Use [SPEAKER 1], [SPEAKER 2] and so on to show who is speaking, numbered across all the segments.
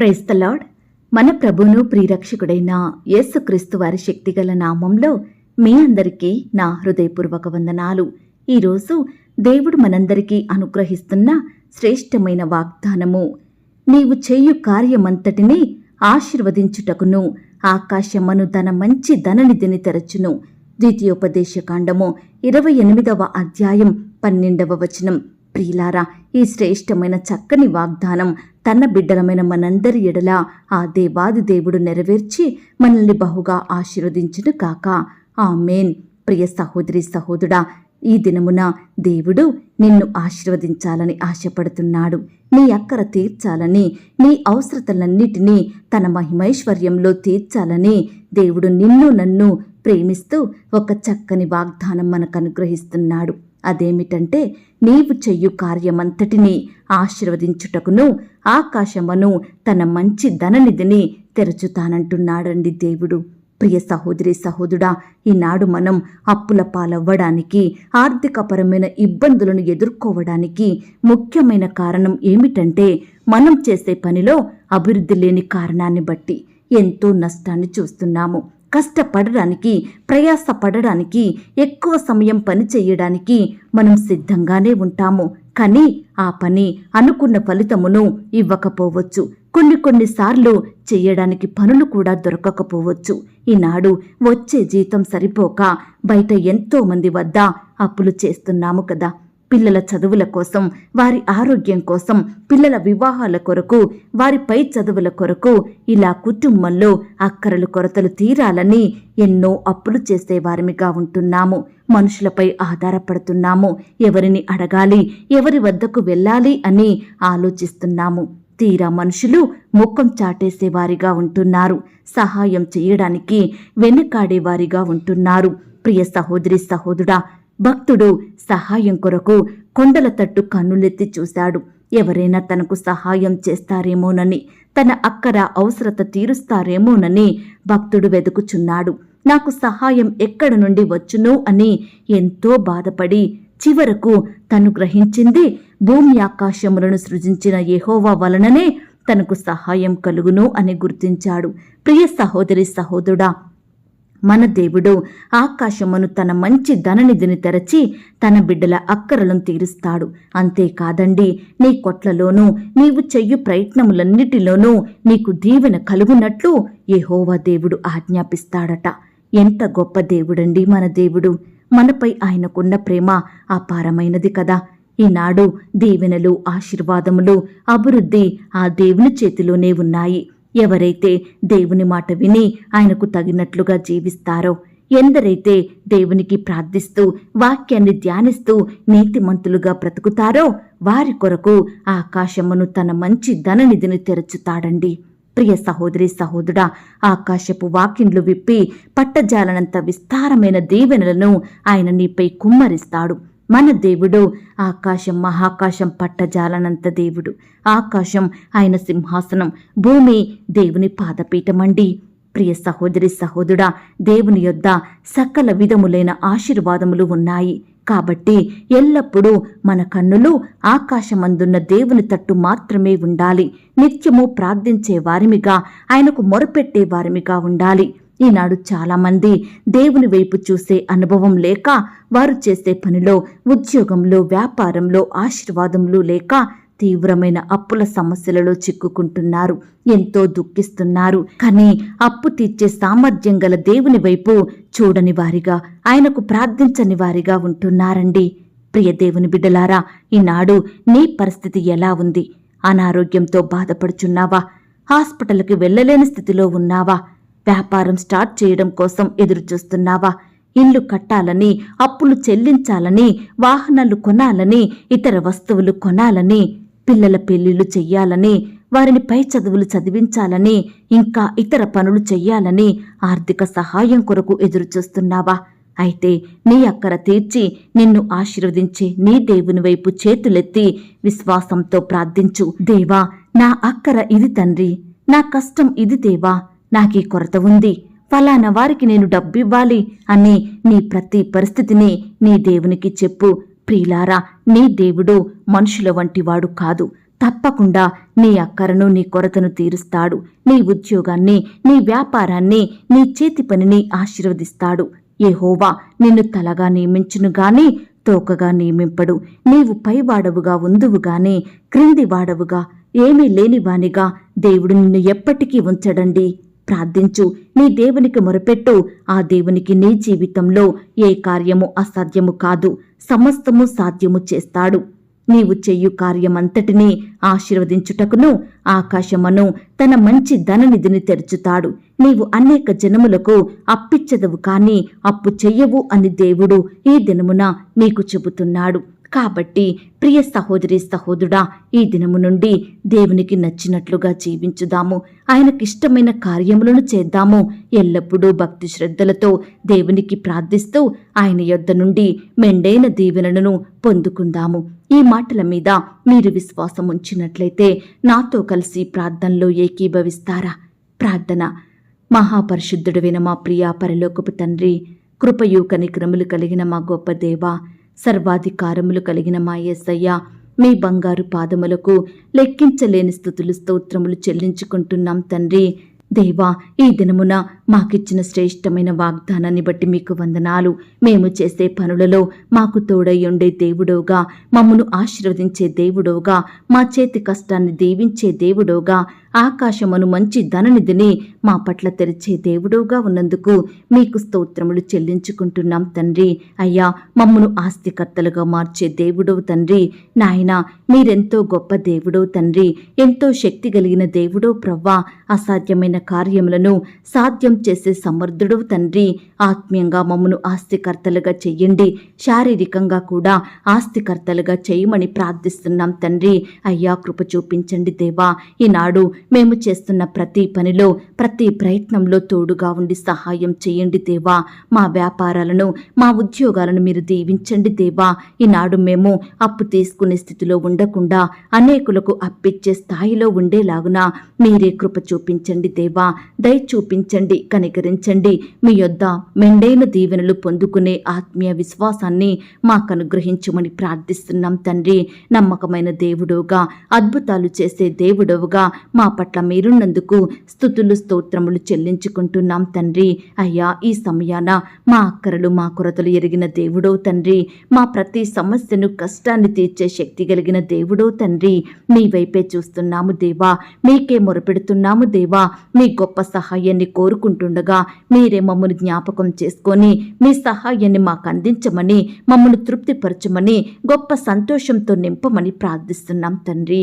[SPEAKER 1] Praise lord. మన ప్రభును ప్రియరక్షకుడైన యేసుక్రీస్తు వారి శక్తిగల నామంలో మీ అందరికీ నా హృదయపూర్వక వందనాలు. ఈరోజు దేవుడు మనందరికీ అనుగ్రహిస్తున్న శ్రేష్టమైన వాగ్దానము. నీవు చేయు కార్యమంతటిని ఆశీర్వదించుటకును ఆకాశమను తన మంచి ధననిధిని తెరచును. ద్వితీయోపదేశకాండము ఇరవై ఎనిమిదవ అధ్యాయం పన్నెండవ వచనం. ప్రియులారా ఈ శ్రేష్టమైన చక్కని వాగ్దానం తన బిడ్డలమైన మనందరి ఎడల ఆ దేవాది దేవుడు నెరవేర్చి మనల్ని బహుగా ఆశీర్వదించును కాక. ఆమెన్. ప్రియ సహోదరి సహోదరుడా ఈ దినమున దేవుడు నిన్ను ఆశీర్వదించాలని ఆశపడుతున్నాడు. నీ అక్కర తీర్చాలని నీ అవసరతలన్నిటినీ తన మహిమైశ్వర్యంలో తీర్చాలని దేవుడు నిన్ను నన్ను ప్రేమిస్తూ ఒక చక్కని వాగ్దానం మనకు అనుగ్రహిస్తున్నాడు. అదేమిటంటే నీవు చెయ్యు కార్యమంతటినీ ఆశీర్వదించుటకును ఆకాశమును తన మంచి ధననిధిని తెరచుతానంటున్నాడండి దేవుడు. ప్రియ సహోదరి సహోదరుడా ఈనాడు మనం అప్పుల పాలవ్వడానికి ఆర్థికపరమైన ఇబ్బందులను ఎదుర్కోవడానికి ముఖ్యమైన కారణం ఏమిటంటే మనం చేసే పనిలో అభివృద్ధి లేని కారణాన్ని బట్టి ఎంతో నష్టాన్ని చూస్తున్నాము. కష్టపడడానికి ప్రయాసపడడానికి ఎక్కువ సమయం పని చేయడానికి మనం సిద్ధంగానే ఉంటాము. కానీ ఆ పని అనుకున్న ఫలితమును ఇవ్వకపోవచ్చు. కొన్ని కొన్నిసార్లు చేయడానికి పనులు కూడా దొరకకపోవచ్చు. ఈనాడు వచ్చే జీతం సరిపోక బయట ఎంతో మంది వద్ద అప్పులు చేస్తున్నాము కదా. పిల్లల చదువుల కోసం వారి ఆరోగ్యం కోసం పిల్లల వివాహాల కొరకు వారి పై చదువుల కొరకు ఇలా కుటుంబంలో అక్కరలు కొరతలు తీరాలని ఎన్నో అప్పులు చేసే వారిమిగా ఉంటున్నాము. మనుషులపై ఆధారపడుతున్నాము. ఎవరిని అడగాలి ఎవరి వద్దకు వెళ్ళాలి అని ఆలోచిస్తున్నాము. తీరా మనుషులు ముఖం చాటేసేవారిగా ఉంటున్నారు. సహాయం చేయడానికి వెనుకాడేవారిగా ఉంటున్నారు. ప్రియ సహోదరి సహోదరుడా భక్తుడు సహాయం కొరకు కొండల తట్టు కన్నులెత్తి చూశాడు. ఎవరైనా తనకు సహాయం చేస్తారేమోనని తన అక్కర అవసరత తీరుస్తారేమోనని భక్తుడు వెతుకుచున్నాడు నాకు సహాయం ఎక్కడ నుండి వచ్చును అని ఎంతో బాధపడి చివరకు తను గ్రహించింది భూమి ఆకాశములను సృజించిన యహోవా వలననే తనకు సహాయం కలుగును అని గుర్తించాడు. ప్రియ సహోదరి సహోదరుడా మన దేవుడు ఆకాశమును తన మంచి ధననిధిని తెరచి తన బిడ్డల అక్కరలను తీరుస్తాడు. అంతేకాదండి నీ కొట్లలోనూ నీవు చెయ్యు ప్రయత్నములన్నిటిలోనూ నీకు దీవెన కలుగునట్లు యెహోవా దేవుడు ఆజ్ఞాపిస్తాడట. ఎంత గొప్ప దేవుడండి మన దేవుడు. మనపై ఆయనకున్న ప్రేమ అపారమైనది కదా. ఈనాడు దీవెనలు ఆశీర్వాదములు అభివృద్ధి ఆ దేవుని చేతిలోనే ఉన్నాయి. ఎవరైతే దేవుని మాట విని ఆయనకు తగినట్లుగా జీవిస్తారో ఎందరైతే దేవునికి ప్రార్థిస్తూ వాక్యాన్ని ధ్యానిస్తూ నీతిమంతులుగా బ్రతుకుతారో వారి కొరకు ఆకాశమును తన మంచి ధననిధిని తెరచుతాడండి. ప్రియ సహోదరి సహోదరుడా ఆకాశపు వాకిండ్లు విప్పి పట్టజాలనంత విస్తారమైన దీవెనలను ఆయన నీపై కుమ్మరిస్తాడు. మన దేవుడు. ఆకాశం మహాకాశం పట్టజాలనంత దేవుడు. ఆకాశం ఆయన సింహాసనం. భూమి దేవుని పాదపీఠమండి. ప్రియ సహోదరి సహోదరుడా దేవుని యొద్ద సకల విధములైన ఆశీర్వాదములు ఉన్నాయి. కాబట్టి ఎల్లప్పుడూ మన కన్నులు ఆకాశమందున్న దేవుని తట్టు మాత్రమే ఉండాలి. నిత్యము ప్రార్థించే వారిమిగా ఆయనకు మొరపెట్టే వారిమిగా ఉండాలి. ఈనాడు చాలామంది దేవుని వైపు చూసే అనుభవం లేక వారు చేసే పనిలో ఉద్యోగంలో వ్యాపారంలో ఆశీర్వాదములు లేక తీవ్రమైన అప్పుల సమస్యలలో చిక్కుకుంటున్నారు. ఎంతో దుఃఖిస్తున్నారు. కానీ అప్పు తీర్చే సామర్థ్యం గల దేవుని వైపు చూడని వారిగా ఆయనకు ప్రార్థించని వారిగా ఉంటున్నారండి. ప్రియ దేవుని బిడ్డలారా ఈనాడు నీ పరిస్థితి ఎలా ఉంది? అనారోగ్యంతో బాధపడుచున్నావా? హాస్పిటల్కి వెళ్ళలేని స్థితిలో ఉన్నావా? వ్యాపారం స్టార్ట్ చేయడం కోసం ఎదురుచూస్తున్నావా? ఇల్లు కట్టాలని అప్పులు చెల్లించాలని వాహనాలు కొనాలని ఇతర వస్తువులు కొనాలని పిల్లల పెళ్ళిళ్ళు చెయ్యాలని వారిని పై చదువులు చదివించాలని ఇంకా ఇతర పనులు చెయ్యాలని ఆర్థిక సహాయం కొరకు ఎదురుచూస్తున్నావా? అయితే నీ అక్కర తీర్చి నిన్ను ఆశీర్వదించే నీ దేవుని వైపు చేతులెత్తి విశ్వాసంతో ప్రార్థించు. దేవా నా అక్కర ఇది తండ్రి నా కష్టం ఇది దేవా నాకీ కొరత ఉంది. ఫలానా వారికి నేను డబ్బివ్వాలి అని నీ ప్రతి పరిస్థితిని నీ దేవునికి చెప్పు. ప్రియులారా నీ దేవుడు మనుషుల వంటివాడు కాదు. తప్పకుండా నీ అక్కరను నీ కొరతను తీరుస్తాడు. నీ ఉద్యోగాన్ని నీ వ్యాపారాన్ని నీ చేతి పనిని ఆశీర్వదిస్తాడు. ఏహోవా నిన్ను తలగా నియమించును గాని తోకగా నియమింపడు. నీవు పైవాడవుగా ఉందువుగానే క్రింది వాడవుగా ఏమీ లేనివానిగా దేవుడు నిన్ను ఎప్పటికీ ఉంచడండి. ప్రార్థించు. నీ దేవునికి మొరపెట్టు. ఆ దేవునికి నీ జీవితంలో ఏ కార్యము అసాధ్యము కాదు. సమస్తము సాధ్యము చేస్తాడు. నీవు చెయ్యు కార్యమంతటినీ ఆశీర్వదించుటకును ఆకాశమను తన మంచి ధననిధిని తెరుచుతాడు. నీవు అనేక జనములకు అప్పిచ్చదవు కాని అప్పు చెయ్యవు అని దేవుడు ఈ దినమున నీకు చెబుతున్నాడు. కాబట్టి ప్రియ సహోదరి సహోదరుడా ఈ దినము నుండి దేవునికి నచ్చినట్లుగా జీవించుదాము. ఆయనకిష్టమైన కార్యములను చేద్దాము. ఎల్లప్పుడూ భక్తి శ్రద్ధలతో దేవునికి ప్రార్థిస్తూ ఆయన యొద్ద నుండి మెండైన దీవెనలను పొందుకుందాము. ఈ మాటల మీద మీరు విశ్వాసం ఉంచినట్లయితే నాతో కలిసి ప్రార్థనలో ఏకీభవిస్తారా? ప్రార్థన. మహాపరిశుద్ధుడైన మా ప్రియా పరలోకపు తండ్రి కృపయు కనిక్రములు కలిగిన మా గొప్ప దేవా సర్వాధికారములు కలిగిన మా యేసయ్య మీ బంగారు పాదములకు లెక్కించలేని స్థుతులు స్తోత్రములు చెల్లించుకుంటున్నాం తండ్రి. దేవా ఈ దినమున మాకిచ్చిన శ్రేష్టమైన వాగ్దానాన్ని బట్టి మీకు వందనాలు. మేము చేసే పనులలో మాకు తోడై ఉండే దేవుడోగా మమ్మను ఆశీర్వదించే దేవుడోగా మా చేతి కష్టాన్ని దీవించే దేవుడోగా ఆకాశమును మంచి ధననిధిని మా పట్ల తెరిచే దేవుడోగా ఉన్నందుకు మీకు స్తోత్రములు చెల్లించుకుంటున్నాం తండ్రి. అయ్యా మమ్మను ఆస్తికర్తలుగా మార్చే దేవుడవు తండ్రి. నాయనా మీరెంతో గొప్ప దేవుడో తండ్రి. ఎంతో శక్తి కలిగిన దేవుడో ప్రవ్వా. అసాధ్యమైన కార్యములను సాధ్యం చేసే సమర్థుడు తండ్రి. ఆత్మీయంగా మమ్మను ఆస్తికర్తలుగా చెయ్యండి శారీరకంగా కూడా ఆస్తికర్తలుగా చేయమని ప్రార్థిస్తున్నాం తండ్రి. అయ్యా కృప చూపించండి దేవా. ఈనాడు మేము చేస్తున్న ప్రతి పనిలో ప్రతి ప్రయత్నంలో తోడుగా ఉండి సహాయం చేయండి దేవా. మా వ్యాపారాలను మా ఉద్యోగాలను మీరు దీవించండి దేవా. ఈనాడు మేము అప్పు తీసుకునే స్థితిలో ఉండకుండా అనేకులకు అప్పిచ్చే స్థాయిలో ఉండేలాగున మీరే కృప చూపించండి దేవా. దయ చూపించండి. కనికరించండి. మీ యొద్ద మెండైన దీవెనలు పొందుకునే ఆత్మీయ విశ్వాసాన్ని మాకు అనుగ్రహించమని ప్రార్థిస్తున్నాం తండ్రి. నమ్మకమైన దేవుడోగా అద్భుతాలు చేసే దేవుడవుగా మా పట్ల మీరున్నందుకు స్థుతులు స్తోత్రములు చెల్లించుకుంటున్నాం తండ్రి. అయ్యా ఈ సమయాన మా అక్కరలు మా కొరతలు ఎరిగిన దేవుడో తండ్రి. మా ప్రతి సమస్యను కష్టాన్ని తీర్చే శక్తి కలిగిన దేవుడో తండ్రి. మీ వైపే చూస్తున్నాము దేవా. మీకే మొరపెడుతున్నాము దేవా. మీ గొప్ప సహాయాన్ని కోరుకుంటుండగా మీరే మమ్మల్ని జ్ఞాపకం చేసుకొని మీ సహాయాన్ని మాకు అందించమని మమ్మల్ని తృప్తిపరచమని గొప్ప సంతోషంతో నింపమని ప్రార్థిస్తున్నాం తండ్రి.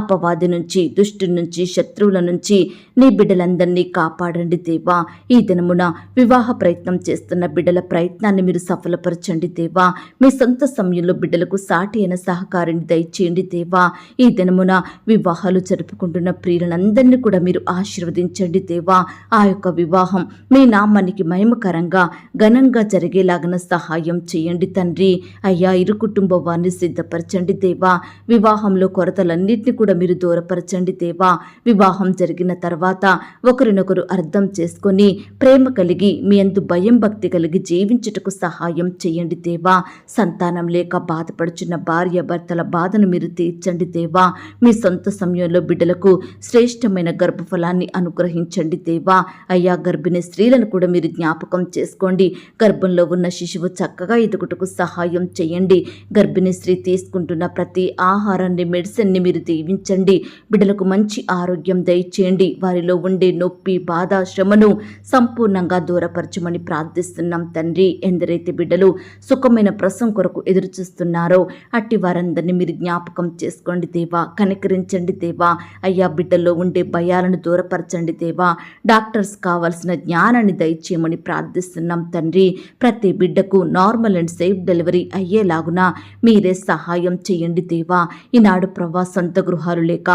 [SPEAKER 1] అపవాది నుంచి దుష్టు నుంచి శత్రువుల నుంచి నీ బిడ్డలందరినీ కాపాడండి దేవా. ఈ దినమున వివాహ ప్రయత్నం చేస్తున్న బిడ్డల ప్రయత్నాన్ని మీరు సఫలపరచండి దేవా. మీ సొంత సమయంలో బిడ్డలకు సాటి అయిన సహకారిని దయచేయండి దేవా. ఈ దినమున వివాహాలు జరుపుకుంటున్న ప్రియులందరినీ కూడా మీరు ఆశీర్వదించండి దేవా. ఆ యొక్క వివాహం. మీ నామానికి మహిమకరంగా ఘనంగా జరిగేలాగన సహాయం చేయండి తండ్రి. అయ్యా ఇరు కుటుంబ వారిని సిద్ధపరచండి దేవా. వివాహంలో కొరతలన్నింటినీ కూడా మీరు దూరపరచండి దేవా. వివాహం జరిగిన తర్వాత ఒకరినొకరు అర్థం చేసుకొని ప్రేమ కలిగి మీ అందు భయం భక్తి కలిగి జీవించుటకు సహాయం చేయండి దేవా. సంతానం లేక బాధపడుచున్న భార్య భర్తల బాధను మీరు తీర్చండి దేవా. మీ సొంత సమయంలో బిడ్డలకు శ్రేష్టమైన గర్భఫలాన్ని అనుగ్రహించండి దేవా. అయ్యా గర్భిణీ స్త్రీలను కూడా మీరు జ్ఞాపకం చేసుకోండి. గర్భంలో ఉన్న శిశువు చక్కగా ఎదుగుటకు సహాయం చేయండి. గర్భిణీ స్త్రీ తీసుకుంటున్న ప్రతి ఆహారాన్ని మెడిసిన్ని మీరు దీవించండి. బిడ్డలకు మంచి ఆరోగ్యం దయచేయండి. వారిలో ఉండే నొప్పి బాధ శ్రమను సంపూర్ణంగా దూరపరచమని ప్రార్థిస్తున్నాం తండ్రి. ఎందరైతే బిడ్డలు సుఖమైన ప్రసం కొరకు ఎదురు చూస్తున్నారో అట్టి వారందరినీ మీరు జ్ఞాపకం చేసుకోండి దేవా. కనికరించండి దేవా. అయ్యా బిడ్డల్లో ఉండే భయాలను దూరపరచండి దేవా. డాక్టర్స్ కావాలి కావాల్సిన జ్ఞానాన్ని దయచేయమని ప్రార్థిస్తున్నాం తండ్రి. ప్రతి బిడ్డకు నార్మల్ అండ్ సేఫ్ డెలివరీ అయ్యేలాగున మీరే సహాయం చేయండి దేవా. ఈనాడు ప్రవా సొంత గృహాలు లేక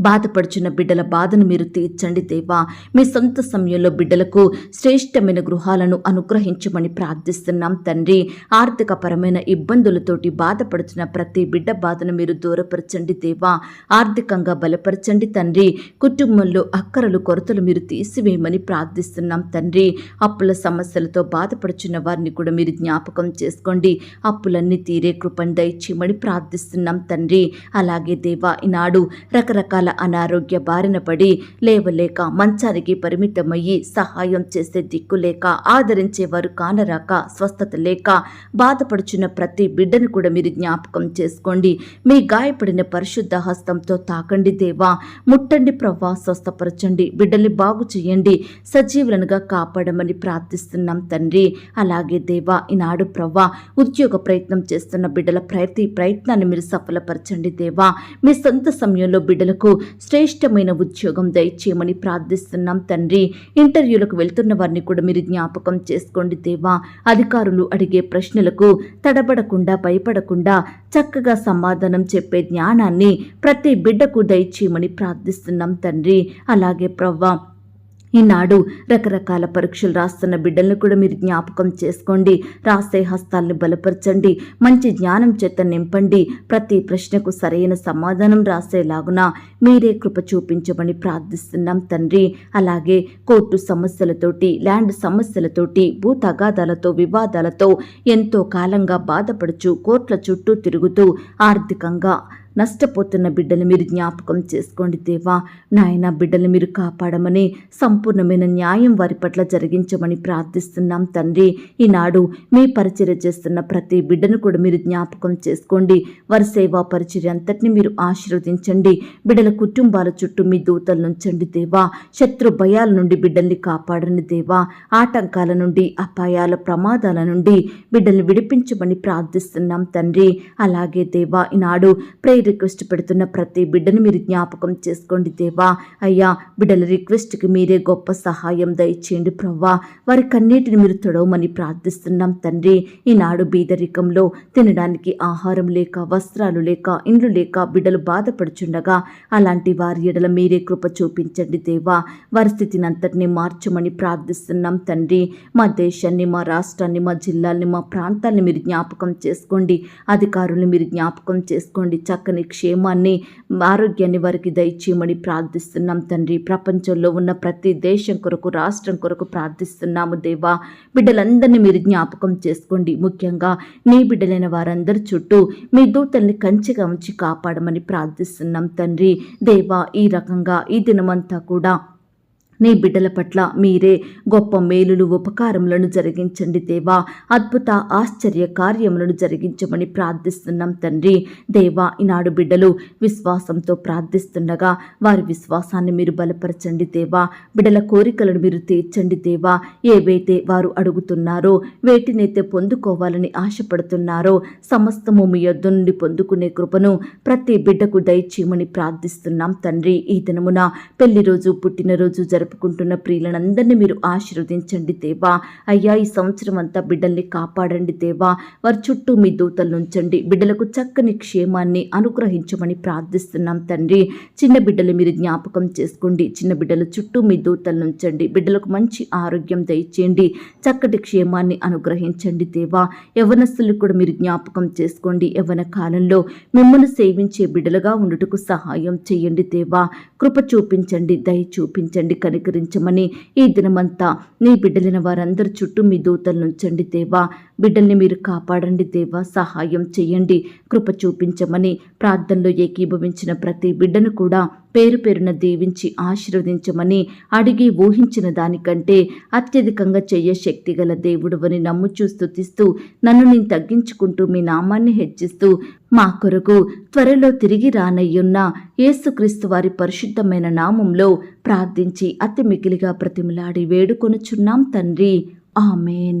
[SPEAKER 1] బాధపడుచున్న బిడ్డల బాధను మీరు తీర్చండి దేవా. మీ సొంత సమయంలో బిడ్డలకు శ్రేష్టమైన గృహాలను అనుగ్రహించమని ప్రార్థిస్తున్నాం తండ్రి. ఆర్థిక పరమైన ఇబ్బందులతోటి బాధపడుతున్న ప్రతి బిడ్డ బాధను మీరు దూరపరచండి దేవా. ఆర్థికంగా బలపరచండి తండ్రి. కుటుంబంలో అక్కరలు కొరతలు మీరు తీసివేయమని ప్రార్థిస్తున్నాం తండ్రి. అప్పుల సమస్యలతో బాధపడుచున్న వారిని కూడా మీరు జ్ఞాపకం చేసుకోండి. అప్పులన్నీ తీరే కృపను దయచేయమని ప్రార్థిస్తున్నాం తండ్రి. అలాగే దేవా ఈనాడు రకరకాల అనారోగ్య బారిన పడి లేవలేక మంచానికి పరిమితమయ్యి సహాయం చేసే దిక్కు లేక ఆదరించేవారు కానరాక స్వస్థత లేక బాధపడుచున్న ప్రతి బిడ్డను కూడా మీరు జ్ఞాపకం చేసుకోండి. మీ గాయపడిన పరిశుద్ధ హస్తంతో తాకండి దేవా. ముట్టండి ప్రవ్వా స్వస్థపరచండి. బిడ్డల్ని బాగు చేయండి. సజీవులనుగా కాపాడమని ప్రార్థిస్తున్నాం తండ్రి. అలాగే దేవా ఈనాడు ప్రవ్వా ఉద్యోగ ప్రయత్నం చేస్తున్న బిడ్డల ప్రతి ప్రయత్నాన్ని మీరు సఫలపరచండి దేవా. మీ సొంత సమయంలో బిడ్డలకు శ్రేష్టమైన ఉద్యోగం దయచేయమని ప్రార్థిస్తున్నాం తండ్రి. ఇంటర్వ్యూలకు వెళ్తున్న వారిని కూడా మీరు జ్ఞాపకం చేసుకోండి దేవా. అధికారులు అడిగే ప్రశ్నలకు తడబడకుండా భయపడకుండా చక్కగా సమాధానం చెప్పే జ్ఞానాన్ని ప్రతి బిడ్డకు దయచేయమని ప్రార్థిస్తున్నాం తండ్రి. అలాగే ప్రవ్వా ఈనాడు రకరకాల పరీక్షలు రాస్తున్న బిడ్డలను కూడా మీరు జ్ఞాపకం చేసుకోండి. రాసే హస్తాల్ని బలపరచండి. మంచి జ్ఞానం చేత నింపండి. ప్రతి ప్రశ్నకు సరైన సమాధానం రాసేలాగున మీరే కృప చూపించమని ప్రార్థిస్తున్నాం తండ్రి. అలాగే కోర్టు సమస్యలతోటి ల్యాండ్ సమస్యలతోటి భూ తగాదాలతో వివాదాలతో ఎంతో కాలంగా బాధపడుచు కోర్టుల చుట్టూ తిరుగుతూ ఆర్థికంగా నష్టపోతున్న బిడ్డలు మీరు జ్ఞాపకం చేసుకోండి దేవా. నాయన బిడ్డలు మీరు కాపాడమని సంపూర్ణమైన న్యాయం వారి పట్ల జరిగించమని ప్రార్థిస్తున్నాం తండ్రి. ఈనాడు మీ పరిచర్య చేస్తున్న ప్రతి బిడ్డను కూడా మీరు జ్ఞాపకం చేసుకోండి. వారి సేవా పరిచర్య అంతటిని మీరు ఆశీర్వదించండి. బిడ్డల కుటుంబాల చుట్టూ మీ దూతలు నుంచండి దేవా. శత్రు భయాల నుండి బిడ్డల్ని కాపాడండి దేవా. ఆటంకాల నుండి అపాయాల ప్రమాదాల నుండి బిడ్డల్ని విడిపించమని ప్రార్థిస్తున్నాం తండ్రి. అలాగే దేవా ఈనాడు ప్రే రిక్వెస్ట్ పెడుతున్న ప్రతి బిడ్డను మీరు జ్ఞాపకం చేసుకోండి దేవా. అయ్యా బిడ్డల రిక్వెస్ట్కి మీరే గొప్ప సహాయం దయచేయండి ప్రవ్వా. వారి కన్నీటిని మీరు తొడవమని ప్రార్థిస్తున్నాం తండ్రి. ఈనాడు బీదరికంలో తినడానికి ఆహారం లేక వస్త్రాలు లేక ఇండ్లు లేక బిడ్డలు బాధపడుచుండగా అలాంటి వారి ఎడల మీరే కృప చూపించండి దేవా. వారి స్థితిని అంతటినీ మార్చమని ప్రార్థిస్తున్నాం తండ్రి. మా దేశాన్ని మా రాష్ట్రాన్ని మా జిల్లాల్ని మా ప్రాంతాన్ని మీరు జ్ఞాపకం చేసుకోండి. అధికారులు మీరు జ్ఞాపకం చేసుకోండి. చక్కని క్షేమాన్ని ఆరోగ్యాన్ని వారికి దయచేయమని ప్రార్థిస్తున్నాం తండ్రి. ప్రపంచంలో ఉన్న ప్రతి దేశం కొరకు రాష్ట్రం కొరకు ప్రార్థిస్తున్నాము దేవా. బిడ్డలందరినీ మీరు జ్ఞాపకం చేసుకోండి. ముఖ్యంగా నీ బిడ్డలైన వారందరి చుట్టూ మీ దూతల్ని కంచిగా ఉంచి కాపాడమని ప్రార్థిస్తున్నాం తండ్రి. దేవా ఈ రకంగా ఈ దినమంతా కూడా నీ బిడ్డల పట్ల మీరే గొప్ప మేలులు ఉపకారములను జరిగించండి దేవా. అద్భుత ఆశ్చర్య కార్యములను జరిగించమని ప్రార్థిస్తున్నాం తండ్రి. దేవా ఈనాడు బిడ్డలు విశ్వాసంతో ప్రార్థిస్తుండగా వారి విశ్వాసాన్ని మీరు బలపరచండి దేవా. బిడ్డల కోరికలను మీరు తీర్చండి దేవా. ఏవైతే వారు అడుగుతున్నారో వేటినైతే పొందుకోవాలని ఆశపడుతున్నారో సమస్తము మీ యొద్ద నుండి పొందుకునే కృపను ప్రతి బిడ్డకు దయచేయమని ప్రార్థిస్తున్నాం తండ్రి. ఈ దినమున పెళ్ళి రోజు పుట్టినరోజు జరుపుకుంటున్న ప్రియులనందరినీ మీరు ఆశీర్వదించండి దేవా. అయ్యా ఈ సంవత్సరం అంతా బిడ్డల్ని కాపాడండి దేవా. వారి చుట్టూ మీ దూతలు ఉంచండి. బిడ్డలకు చక్కని క్షేమాన్ని అనుగ్రహించమని ప్రార్థిస్తున్నాం తండ్రి. చిన్న బిడ్డలు మీరు జ్ఞాపకం చేసుకోండి. చిన్న బిడ్డల చుట్టూ మీ దూతలు ఉంచండి. బిడ్డలకు మంచి ఆరోగ్యం దయచేయండి. చక్కటి క్షేమాన్ని అనుగ్రహించండి దేవా. యవనస్తులు కూడా మీరు జ్ఞాపకం చేసుకోండి. యవన కాలంలో మిమ్మల్ని సేవించే బిడ్డలుగా ఉండుటకు సహాయం చేయండి దేవా. కృప చూపించండి దయ చూపించండి. కనికరించమని ఈ దినమంతా నీ బిడ్డలైన వారందరి చుట్టూ మీ దూతలు ఉంచండి దేవా. బిడ్డల్ని మీరు కాపాడండి దేవా. సహాయం చేయండి. కృప చూపించమని ప్రార్థనలో ఏకీభవించిన ప్రతి బిడ్డను కూడా పేరు పేరున దీవించి ఆశీర్వదించమని అడిగి ఊహించిన దానికంటే అత్యధికంగా చెయ్య శక్తి గల దేవుడువని నమ్ముచూ స్థుతిస్తూ నన్ను నేను తగ్గించుకుంటూ మీ నామాన్ని హెచ్చిస్తూ మా కొరకు త్వరలో తిరిగి రానయ్యున్న యేసుక్రీస్తు వారి పరిశుద్ధమైన నామంలో ప్రార్థించి అతి మిగిలిగా ప్రతిమలాడి వేడుకొనుచున్నాం తండ్రి. ఆమెన్.